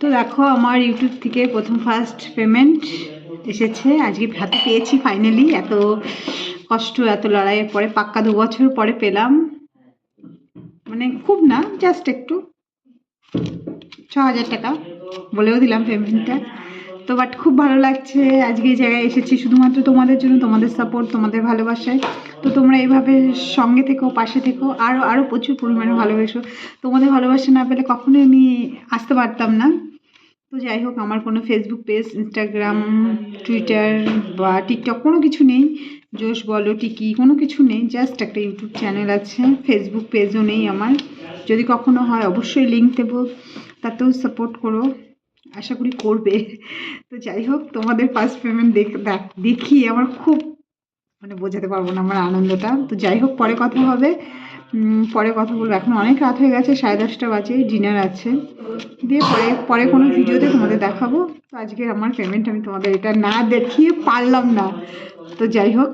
তো দেখো, আমার ইউটিউব থেকে প্রথম ফার্স্ট পেমেন্ট এসেছে। আজকে হাতে পেয়েছি ফাইনালি এত কষ্ট, এত লড়াইয়ের পরে, পাক্কা দু বছর পরে পেলাম। মানে খুব না জাস্ট একটু। ছ হাজার টাকা বলেও দিলাম পেমেন্টটা তো বাট খুব ভালো লাগছে। আজকে এই জায়গায় এসেছি শুধুমাত্র তোমাদের জন্য, তোমাদের সাপোর্ট তোমাদের ভালোবাসায়। তো তোমরা এইভাবে সঙ্গে থেকো, পাশে থেকো আরও আরও প্রচুর পরিমাণে ভালোবেসো। তোমাদের ভালোবাসা না পেলে কখনোই আমি আসতে পারতাম না। তো যাই হোক আমার কোনো ফেসবুক পেজ ইনস্টাগ্রাম টুইটার বা টিকটক কোনো কিছু নেই। জোশ বলো টিকি কোনো কিছু নেই। জাস্ট একটা ইউটিউব চ্যানেল আছে। ফেসবুক পেজও নেই আমার। যদি কখনো হয় অবশ্যই লিঙ্ক দেবো। তাতেও সাপোর্ট করো। আশা করি করবে। তো যাই হোক তোমাদের ফার্স্ট পেমেন্ট দেখ আমার খুব মানে বোঝাতে পারব না আমার আনন্দটা। তো যাই হোক পরে কথা হবে। পরে কথা বলব। এখন অনেক রাত হয়ে গেছে সাড়ে দশটা বাজে ডিনার আছে। দিয়ে পরে পরে কোনো ভিডিওতে তোমাদের দেখাবো। তো আজকে আমার পেমেন্ট আমি তোমাদের এটা না দেখিয়ে পারলাম না। তো যাই হোক।